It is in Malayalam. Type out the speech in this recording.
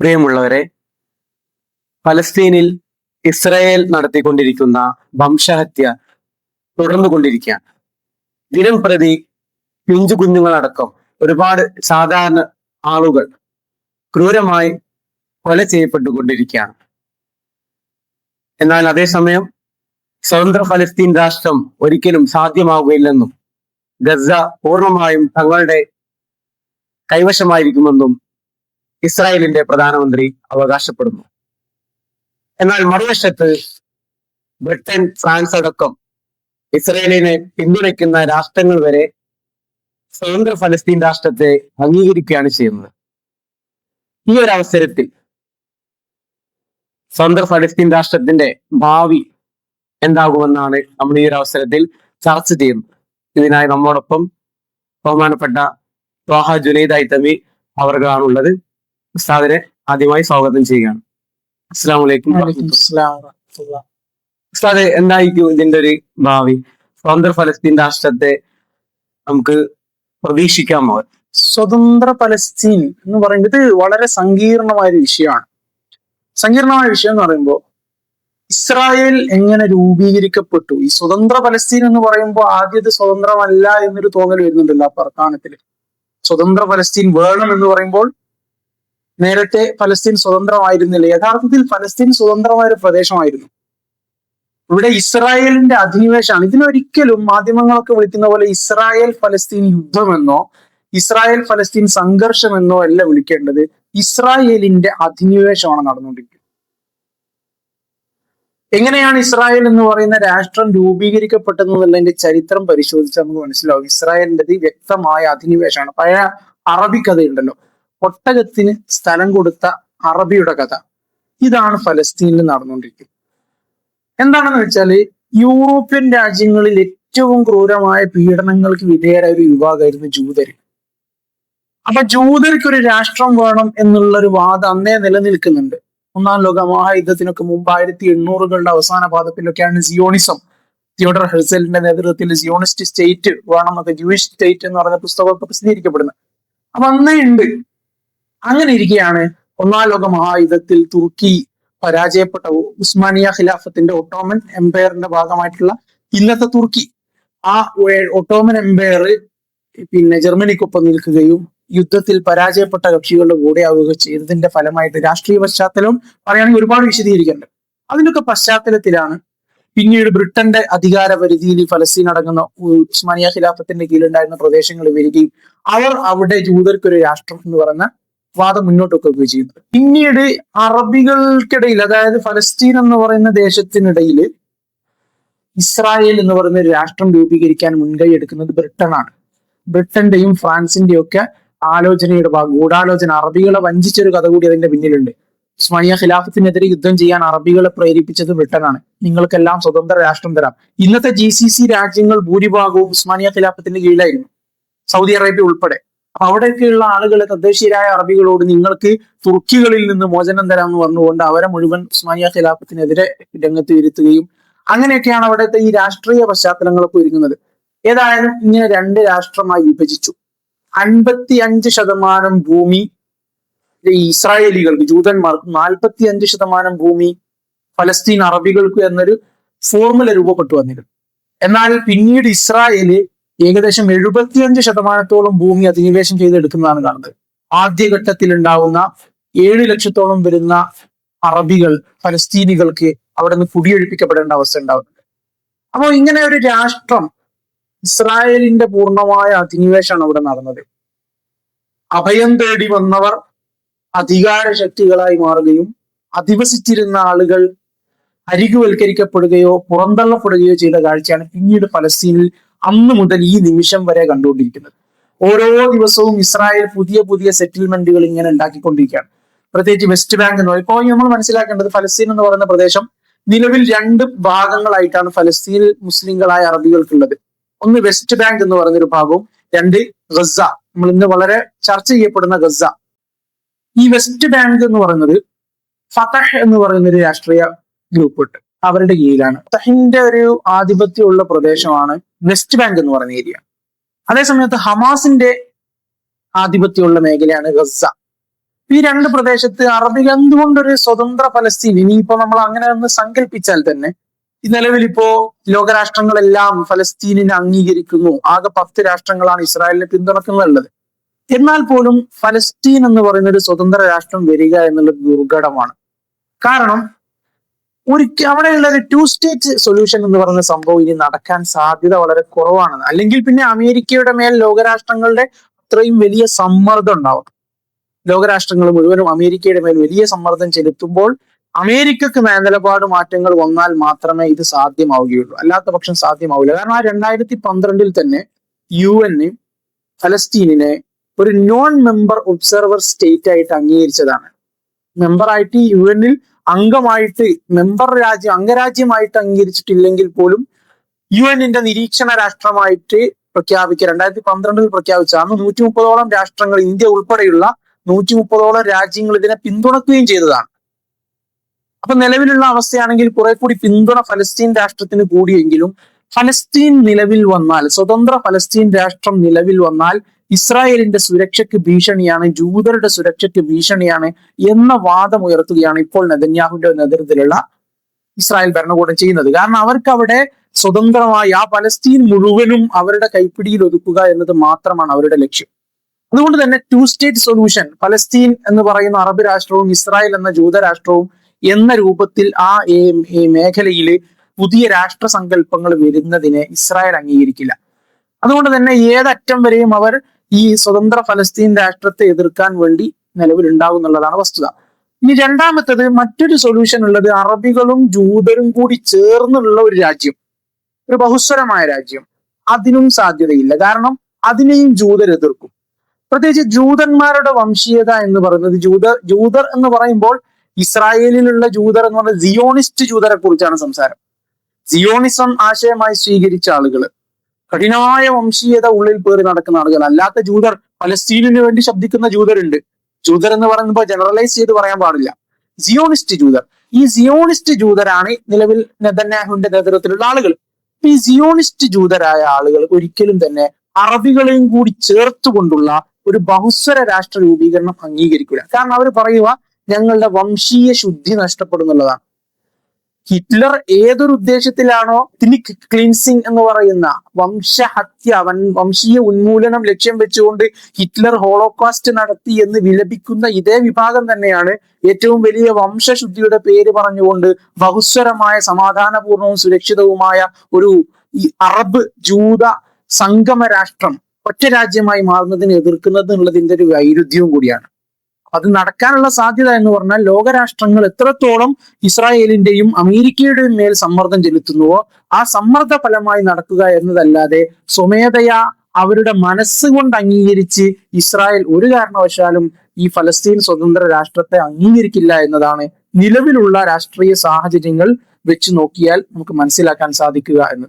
പ്രിയമുള്ളവരെ പലസ്തീനിൽ ഇസ്രായേൽ നടത്തിക്കൊണ്ടിരിക്കുന്ന വംശഹത്യ തുടർന്നുകൊണ്ടിരിക്കുകയാണ്. ദിനം പ്രതി പിഞ്ചു കുഞ്ഞുങ്ങളടക്കം ഒരുപാട് സാധാരണ ആളുകൾ ക്രൂരമായി കൊല ചെയ്യപ്പെട്ടുകൊണ്ടിരിക്കുകയാണ്. എന്നാൽ അതേസമയം സ്വതന്ത്ര ഫലസ്തീൻ രാഷ്ട്രം ഒരിക്കലും സാധ്യമാകുകയില്ലെന്നും ഗസ പൂർണമായും തങ്ങളുടെ കൈവശമായിരിക്കുമെന്നും ഇസ്രായേലിന്റെ പ്രധാനമന്ത്രി അവകാശപ്പെടുന്നു. എന്നാൽ മറുവശത്ത് ബ്രിട്ടൻ ഫ്രാൻസ് അടക്കം ഇസ്രായേലിനെ പിന്തുണയ്ക്കുന്ന രാഷ്ട്രങ്ങൾ വരെ സ്വതന്ത്ര ഫലസ്തീൻ രാഷ്ട്രത്തെ അംഗീകരിക്കുകയാണ് ചെയ്യുന്നത്. ഈ ഒരു അവസരത്തിൽ സ്വതന്ത്ര ഫലസ്തീൻ രാഷ്ട്രത്തിന്റെ ഭാവി എന്താകുമെന്നാണ് നമ്മൾ ഈ ഒരു അവസരത്തിൽ ചർച്ച ചെയ്യുന്നത്. ഇതിനായി നമ്മോടൊപ്പം ബഹുമാനപ്പെട്ട ത്വാഹ ജുനൈദ് ഐത്തമി അവർക്കാണുള്ളത്. ഉസ്താദിനെ ആദ്യമായി സ്വാഗതം ചെയ്യുകയാണ്. അസ്സാം വലൈക്കും ഉസ്താദ് എന്തായിരിക്കും ഇതിന്റെ ഒരു ഭാവി? സ്വതന്ത്ര ഫലസ്തീൻ രാഷ്ട്രത്തെ നമുക്ക് പ്രതീക്ഷിക്കാമോ? സ്വതന്ത്ര പലസ്തീൻ എന്ന് പറയുന്നത് വളരെ സങ്കീർണമായ ഒരു വിഷയമാണ്. സങ്കീർണമായ വിഷയം എന്ന് പറയുമ്പോൾ ഇസ്രായേൽ എങ്ങനെ രൂപീകരിക്കപ്പെട്ടു? ഈ സ്വതന്ത്ര പലസ്തീൻ എന്ന് പറയുമ്പോൾ ആദ്യത് സ്വതന്ത്രമല്ല എന്നൊരു തോന്നൽ വരുന്നുണ്ടല്ലോ ആ പ്രസ്ഥാനത്തിൽ സ്വതന്ത്ര പലസ്തീൻ വേണം എന്ന് പറയുമ്പോൾ നേരത്തെ ഫലസ്തീൻ സ്വതന്ത്രമായിരുന്നില്ല. യഥാർത്ഥത്തിൽ ഫലസ്തീൻ സ്വതന്ത്രമായ ഒരു പ്രദേശമായിരുന്നു. ഇവിടെ ഇസ്രായേലിന്റെ അധിനിവേശമാണ്. ഇതിനൊരിക്കലും മാധ്യമങ്ങളൊക്കെ വിളിക്കുന്ന പോലെ ഇസ്രായേൽ ഫലസ്തീൻ യുദ്ധമെന്നോ ഇസ്രായേൽ ഫലസ്തീൻ സംഘർഷമെന്നോ അല്ല വിളിക്കേണ്ടത്. ഇസ്രായേലിന്റെ അധിനിവേശമാണ് നടന്നുകൊണ്ടിരിക്കുന്നത്. എങ്ങനെയാണ് ഇസ്രായേൽ എന്ന് പറയുന്ന രാഷ്ട്രം രൂപീകരിക്കപ്പെട്ടതെന്നുള്ളതിന്റെ ചരിത്രം പരിശോധിച്ചാൽ നമുക്ക് മനസ്സിലാവും. ഇസ്രായേലിന്റെത് വ്യക്തമായ അധിനിവേശമാണ്. പഴയ അറബി കഥയുണ്ടല്ലോ ഒട്ടകത്തിന് സ്ഥലം കൊടുത്ത അറബിയുടെ കഥ. ഇതാണ് ഫലസ്തീനിൽ നടന്നുകൊണ്ടിരിക്കുന്നത്. എന്താണെന്ന് വെച്ചാൽ യൂറോപ്യൻ രാജ്യങ്ങളിൽ ഏറ്റവും ക്രൂരമായ പീഡനങ്ങൾക്ക് വിധേയരായ ഒരു വിഭാഗമായിരുന്നു ജൂതര്. അപ്പൊ ജൂതർക്ക് ഒരു രാഷ്ട്രം വേണം എന്നുള്ള ഒരു വാദം അന്നേ നിലനിൽക്കുന്നുണ്ട്. ഒന്നാം ലോക മഹായുദ്ധത്തിനൊക്കെ മുമ്പ് ആയിരത്തി എണ്ണൂറുകളുടെ അവസാന പാദത്തിലൊക്കെയാണ് സിയോണിസം. തിയോഡർ ഹെർസലിന്റെ നേതൃത്വത്തിൽ സിയോണിസ്റ്റ് സ്റ്റേറ്റ് വേണം എന്നൊക്കെ ജൂയിഷ് സ്റ്റേറ്റ് എന്ന് പറയുന്ന പുസ്തകമൊക്കെ പ്രസിദ്ധീകരിക്കപ്പെടുന്നത്. അപ്പൊ അന്നേ ഉണ്ട് അങ്ങനെ ഇരിക്കുകയാണ് ഒന്നാം ലോക മഹായുദ്ധത്തിൽ തുർക്കി പരാജയപ്പെട്ട ഉസ്മാനിയ ഖിലാഫത്തിന്റെ ഒട്ടോമൻ എംപയറിന്റെ ഭാഗമായിട്ടുള്ള ഇന്നത്തെ തുർക്കി. ആ ഒട്ടോമൻ എംപയർ പിന്നെ ജർമ്മനിക്കൊപ്പം നിൽക്കുകയും യുദ്ധത്തിൽ പരാജയപ്പെട്ട കക്ഷികളുടെ കൂടെ ആവുക ചെയ്തതിന്റെ ഫലമായിട്ട് രാഷ്ട്രീയ പശ്ചാത്തലവും പറയുകയാണെങ്കിൽ ഒരുപാട് വിശദീകരിക്കേണ്ടത് അതിനൊക്കെ പശ്ചാത്തലത്തിലാണ് പിന്നീട് ബ്രിട്ടന്റെ അധികാര പരിധിയിൽ ഫലസ്തീൻ അടങ്ങുന്ന ഉസ്മാനിയ ഖിലാഫത്തിന്റെ കീഴിലുണ്ടായിരുന്ന പ്രദേശങ്ങൾ വരികയും അവർ അവിടെ ജൂതർക്കൊരു രാഷ്ട്രം എന്ന് പറയുന്ന വാദം മുന്നോട്ട് വെക്കുകയും ചെയ്യുന്നത്. പിന്നീട് അറബികൾക്കിടയിൽ അതായത് ഫലസ്തീൻ എന്ന് പറയുന്ന ദേശത്തിനിടയിൽ ഇസ്രായേൽ എന്ന് പറയുന്ന ഒരു രാഷ്ട്രം രൂപീകരിക്കാൻ മുൻകൈ എടുക്കുന്നത് ബ്രിട്ടനാണ്. ബ്രിട്ടന്റെയും ഫ്രാൻസിന്റെയും ഒക്കെ ആലോചനയുടെ ഭാഗം ഗൂഢാലോചന അറബികളെ വഞ്ചിച്ചൊരു കഥ കൂടി അതിന്റെ പിന്നിലുണ്ട്. ഉസ്മാനിയ ഖിലാഫത്തിനെതിരെ യുദ്ധം ചെയ്യാൻ അറബികളെ പ്രേരിപ്പിച്ചത് ബ്രിട്ടനാണ്. നിങ്ങൾക്കെല്ലാം സ്വതന്ത്ര രാഷ്ട്രം തരാം. ഇന്നത്തെ ജി സി സി രാജ്യങ്ങൾ ഭൂരിഭാഗവും ഉസ്മാനിയ ഖിലാഫത്തിന്റെ കീഴിലായിരുന്നു. സൗദി അറേബ്യ ഉൾപ്പെടെ. അപ്പൊ അവിടെയൊക്കെയുള്ള ആളുകൾ തദ്ദേശീയരായ അറബികളോട് നിങ്ങൾക്ക് തുർക്കികളിൽ നിന്ന് മോചനം തരാമെന്ന് പറഞ്ഞുകൊണ്ട് അവരെ മുഴുവൻ ഉസ്മാനിയ ഖിലാഫത്തിനെതിരെ രംഗത്ത് ഇരുത്തുകയും അങ്ങനെയൊക്കെയാണ് അവിടുത്തെ ഈ രാഷ്ട്രീയ പശ്ചാത്തലങ്ങളൊക്കെ ഒരുങ്ങുന്നത്. ഏതായാലും ഇങ്ങനെ രണ്ട് രാഷ്ട്രമായി വിഭജിച്ചു. അൻപത്തി അഞ്ച് ശതമാനം ഭൂമി ഇസ്രായേലികൾക്ക് ജൂതന്മാർക്ക് നാൽപ്പത്തി അഞ്ച് ശതമാനം ഭൂമി ഫലസ്തീൻ അറബികൾക്ക് എന്നൊരു ഫോർമുല രൂപപ്പെട്ടു വന്നിരുന്നു. എന്നാൽ പിന്നീട് ഇസ്രായേൽ ഏകദേശം എഴുപത്തിയഞ്ച് ശതമാനത്തോളം ഭൂമി അധിനിവേശം ചെയ്തെടുക്കുന്നതാണ് കാണുന്നത്. ആദ്യഘട്ടത്തിൽ ഉണ്ടാവുന്ന ഏഴ് ലക്ഷത്തോളം വരുന്ന അറബികൾ ഫലസ്തീനികൾക്ക് അവിടെ നിന്ന് കുടിയൊഴിപ്പിക്കപ്പെടേണ്ട അവസ്ഥ ഉണ്ടാവുന്നുണ്ട് അപ്പോൾ ഇങ്ങനെ ഒരു രാഷ്ട്രം ഇസ്രായേലിന്റെ പൂർണമായ അധിനിവേശമാണ് അവിടെ നടന്നത്. അഭയം തേടി വന്നവർ അധികാര ശക്തികളായി മാറുകയും അധിവസിച്ചിരുന്ന ആളുകൾ അരികുവൽക്കരിക്കപ്പെടുകയോ പുറന്തള്ളപ്പെടുകയോ ചെയ്ത കാഴ്ചയാണ് പിന്നീട് ഫലസ്തീനിൽ അന്ന് മുതൽ ഈ നിമിഷം വരെ കണ്ടുകൊണ്ടിരിക്കുന്നത്. ഓരോ ദിവസവും ഇസ്രായേൽ പുതിയ പുതിയ സെറ്റിൽമെന്റുകൾ ഇങ്ങനെ ഉണ്ടാക്കിക്കൊണ്ടിരിക്കുകയാണ്. പ്രത്യേകിച്ച് വെസ്റ്റ് ബാങ്ക് എന്ന് ഇപ്പോൾ നമ്മൾ മനസ്സിലാക്കേണ്ടത് ഫലസ്തീൻ എന്ന് പറയുന്ന പ്രദേശം നിലവിൽ രണ്ട് ഭാഗങ്ങളായിട്ടാണ് ഫലസ്തീൻ മുസ്ലിങ്ങളായ അറബികൾക്കുള്ളത്. ഒന്ന് വെസ്റ്റ് ബാങ്ക് എന്ന് പറയുന്ന ഒരു ഭാഗവും രണ്ട് ഗസ നമ്മൾ ഇന്ന് വളരെ ചർച്ച ചെയ്യപ്പെടുന്ന ഗസ ഈ വെസ്റ്റ് ബാങ്ക് എന്ന് പറയുന്നത് ഫതഹ് എന്ന് പറയുന്ന ഒരു രാഷ്ട്രീയ ഗ്രൂപ്പ് ഉണ്ട്. അവരുടെ കീഴിലാണ്. തഹിന്റെ ഒരു ആധിപത്യമുള്ള പ്രദേശമാണ് വെസ്റ്റ് ബാങ്ക് എന്ന് പറയുന്ന ഏരിയ. അതേസമയത്ത് ഹമാസിന്റെ ആധിപത്യമുള്ള മേഖലയാണ് ഗസ ഈ രണ്ട് പ്രദേശത്ത് അറബികൾ എന്തുകൊണ്ടൊരു സ്വതന്ത്ര ഫലസ്തീൻ? ഇനിയിപ്പോ നമ്മൾ അങ്ങനെ ഒന്ന് സങ്കല്പിച്ചാൽ തന്നെ നിലവിൽ ഇപ്പോ ലോകരാഷ്ട്രങ്ങളെല്ലാം ഫലസ്തീനിനെ അംഗീകരിക്കുന്നു. ആകെ പത്ത് രാഷ്ട്രങ്ങളാണ് ഇസ്രായേലിനെ പിന്തുണക്കുന്നുള്ളത് എന്നാൽ പോലും ഫലസ്തീൻ എന്ന് പറയുന്ന ഒരു സ്വതന്ത്ര രാഷ്ട്രം വരിക എന്നുള്ളത് ദുർഘടമാണ്. കാരണം ഒരിക്കൽ അവിടെയുള്ള ഒരു ടു സ്റ്റേറ്റ് സൊല്യൂഷൻ എന്ന് പറയുന്ന സംഭവം ഇനി നടക്കാൻ സാധ്യത വളരെ കുറവാണ് അല്ലെങ്കിൽ പിന്നെ അമേരിക്കയുടെ മേൽ ലോകരാഷ്ട്രങ്ങളുടെ അത്രയും വലിയ സമ്മർദ്ദം ഉണ്ടാവും. ലോകരാഷ്ട്രങ്ങൾ മുഴുവനും അമേരിക്കയുടെ മേൽ വലിയ സമ്മർദ്ദം ചെലുത്തുമ്പോൾ അമേരിക്കക്ക് നയ മാറ്റങ്ങൾ വന്നാൽ മാത്രമേ ഇത് സാധ്യമാവുകയുള്ളൂ. അല്ലാത്ത പക്ഷം സാധ്യമാവില്ല. കാരണം ആ രണ്ടായിരത്തി പന്ത്രണ്ടിൽ തന്നെ യു എൻ ഫലസ്തീനിനെ ഒരു നോൺ മെമ്പർ ഒബ്സർവർ സ്റ്റേറ്റ് ആയിട്ട് അംഗീകരിച്ചതാണ്. മെമ്പറായിട്ട് യു എന്നിൽ അംഗമായിട്ട് മെമ്പർ രാജ്യം അംഗരാജ്യമായിട്ട് അംഗീകരിച്ചിട്ടില്ലെങ്കിൽ പോലും യു എന്നിന്റെ നിരീക്ഷണ രാഷ്ട്രമായിട്ട് പ്രഖ്യാപിക്കുക. രണ്ടായിരത്തി പന്ത്രണ്ടിൽ പ്രഖ്യാപിച്ച അന്ന് നൂറ്റി മുപ്പതോളം രാഷ്ട്രങ്ങൾ ഇന്ത്യ ഉൾപ്പെടെയുള്ള നൂറ്റി മുപ്പതോളം രാജ്യങ്ങൾ ഇതിനെ പിന്തുണക്കുകയും ചെയ്തതാണ്. അപ്പൊ നിലവിലുള്ള അവസ്ഥയാണെങ്കിൽ കുറെ കൂടി പിന്തുണ ഫലസ്തീൻ രാഷ്ട്രത്തിന് കൂടിയെങ്കിലും ഫലസ്തീൻ നിലവിൽ വന്നാൽ സ്വതന്ത്ര ഫലസ്തീൻ രാഷ്ട്രം നിലവിൽ വന്നാൽ ഇസ്രായേലിന്റെ സുരക്ഷയ്ക്ക് ഭീഷണിയാണ് ജൂതരുടെ സുരക്ഷയ്ക്ക് ഭീഷണിയാണ് എന്ന വാദം ഉയർത്തുകയാണ് ഇപ്പോൾ നെതന്യാഹുവിന്റെ നേതൃത്വത്തിലുള്ള ഇസ്രായേൽ ഭരണകൂടം ചെയ്യുന്നത്. കാരണം അവർക്ക് അവിടെ സ്വതന്ത്രമായി ആ പലസ്തീൻ മുഴുവനും അവരുടെ കൈപ്പിടിയിൽ ഒതുക്കുക എന്നത് മാത്രമാണ് അവരുടെ ലക്ഷ്യം. അതുകൊണ്ട് തന്നെ ടു സ്റ്റേറ്റ് സൊല്യൂഷൻ പലസ്തീൻ എന്ന് പറയുന്ന അറബ് രാഷ്ട്രവും ഇസ്രായേൽ എന്ന ജൂതരാഷ്ട്രവും എന്ന രൂപത്തിൽ ആ മേഖലയിൽ പുതിയ രാഷ്ട്ര സങ്കല്പങ്ങൾ വരുന്നതിനെ ഇസ്രായേൽ അംഗീകരിക്കില്ല. അതുകൊണ്ട് തന്നെ ഏതറ്റം വരെയും അവർ ഈ സ്വതന്ത്ര ഫലസ്തീൻ രാഷ്ട്രത്തെ എതിർക്കാൻ വേണ്ടി നിലവിലുണ്ടാകും എന്നുള്ളതാണ് വസ്തുത. ഇനി രണ്ടാമത്തത് മറ്റൊരു സൊല്യൂഷൻ ഉള്ളത് അറബികളും ജൂതരും കൂടി ചേർന്നുള്ള ഒരു രാജ്യം. ഒരു ബഹുസ്വരമായ രാജ്യം. അതിനും സാധ്യതയില്ല. കാരണം അതിനെയും ജൂതർ എതിർക്കും. പ്രത്യേകിച്ച് ജൂതന്മാരുടെ വംശീയത എന്ന് പറയുന്നത് ജൂതർ ജൂതർ എന്ന് പറയുമ്പോൾ ഇസ്രായേലിലുള്ള ജൂതർ എന്ന് പറയുന്നത് സിയോണിസ്റ്റ് ജൂതരെ കുറിച്ചാണ് സംസാരം. സിയോണിസം ആശയമായി സ്വീകരിച്ച ആളുകൾ കഠിനമായ വംശീയത ഉള്ളിൽ പേറി നടക്കുന്ന ആളുകൾ. അല്ലാത്ത ജൂതർ പലസ്തീനിന് വേണ്ടി ശബ്ദിക്കുന്ന ജൂതരുണ്ട്. ജൂതർ എന്ന് പറയുമ്പോൾ ജനറലൈസ് ചെയ്ത് പറയാൻ പാടില്ല. സിയോണിസ്റ്റ് ജൂതർ. ഈ സിയോണിസ്റ്റ് ജൂതരാണ് നിലവിൽ നെതന്യാഹുവിന്റെ നേതൃത്വത്തിലുള്ള ആളുകൾ. അപ്പൊ ഈ സിയോണിസ്റ്റ് ജൂതരായ ആളുകൾ ഒരിക്കലും തന്നെ അറബികളെയും കൂടി ചേർത്തുകൊണ്ടുള്ള ഒരു ബഹുസ്വര രാഷ്ട്ര രൂപീകരണം അംഗീകരിക്കില്ല കാരണം അവർ പറയുക ഞങ്ങളുടെ വംശീയ ശുദ്ധി നഷ്ടപ്പെടുന്നുള്ളതാണ്. ഹിറ്റ്ലർ ഏതൊരു ഉദ്ദേശത്തിലാണോ തിനിക് ക്ലിൻസിംഗ് എന്ന് പറയുന്ന വംശഹത്യ വൻ വംശീയ ഉന്മൂലനം ലക്ഷ്യം വെച്ചുകൊണ്ട് ഹിറ്റ്ലർ ഹോളോകാസ്റ്റ് നടത്തി എന്ന് വിലപിക്കുന്ന ഇതേ വിഭാഗം തന്നെയാണ് ഏറ്റവും വലിയ വംശശുദ്ധിയുടെ പേര് പറഞ്ഞുകൊണ്ട് ബഹുസ്വരമായ സമാധാനപൂർണവും സുരക്ഷിതവുമായ ഒരു ഈ അറബ് ജൂത സംഗമ രാഷ്ട്രം ഒറ്റ രാജ്യമായി മാറുന്നതിനെ എതിർക്കുന്നത് എന്നുള്ളതിന്റെ ഒരു വൈരുദ്ധ്യവും കൂടിയാണ്. അത് നടക്കാനുള്ള സാധ്യത എന്ന് പറഞ്ഞാൽ ലോകരാഷ്ട്രങ്ങൾ എത്രത്തോളം ഇസ്രായേലിന്റെയും അമേരിക്കയുടെയും മേൽ സമ്മർദ്ദം ചെലുത്തുന്നുവോ ആ സമ്മർദ്ദ ഫലമായി നടക്കുക എന്നതല്ലാതെ സ്വമേധയാ അവരുടെ മനസ്സുകൊണ്ട് അംഗീകരിച്ച് ഇസ്രായേൽ ഒരു കാരണവശാലും ഈ ഫലസ്തീൻ സ്വതന്ത്ര രാഷ്ട്രത്തെ അംഗീകരിക്കില്ല എന്നതാണ് നിലവിലുള്ള രാഷ്ട്രീയ സാഹചര്യങ്ങൾ വെച്ച് നോക്കിയാൽ നമുക്ക് മനസ്സിലാക്കാൻ സാധിക്കുക എന്ന്.